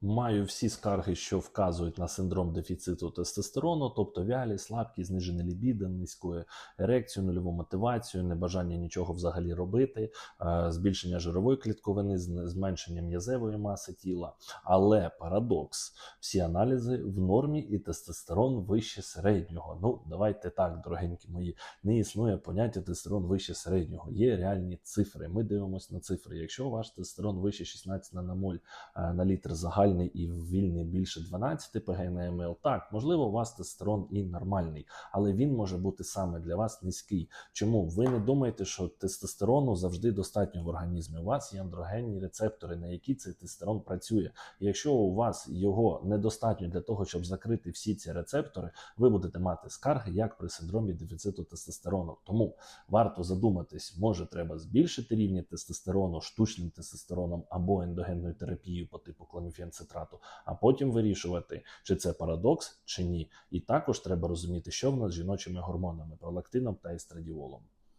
Маю всі скарги, що вказують на синдром дефіциту тестостерону, тобто вялі, слабкість, знижене лібідо, низьку ерекцію, нульову мотивацію, небажання нічого взагалі робити, е, збільшення жирової клітковини, зменшення м'язевої маси тіла. Але парадокс: всі аналізи в нормі і тестостерон вище середнього. Ну, давайте так, дорогенькі мої, не існує поняття тестостерон вище середнього. Є реальні цифри. Ми дивимося на цифри. Якщо ваш тестостерон вище 16 наномоль е, на літр загальний і вільний більше 12 пг на МЛ, так, можливо, у вас тестостерон і нормальний, але він може бути саме для вас низький. Чому? Ви не думаєте, що тестостерону завжди достатньо в організмі. У вас є андрогенні рецептори, на які цей тестостерон працює. Якщо у вас його недостатньо для того, щоб закрити всі ці рецептори, ви будете мати скарги як при синдромі дефіциту тестостерону. Тому варто задуматись, може треба збільшити рівні тестостерону штучним тестостероном або ендогенною терапією по типу кламіфенцитрату, а потім вирішувати, чи це парадокс, чи ні. І також треба розуміти, що в нас з жіночими гормонами пролактином та естрадіолом.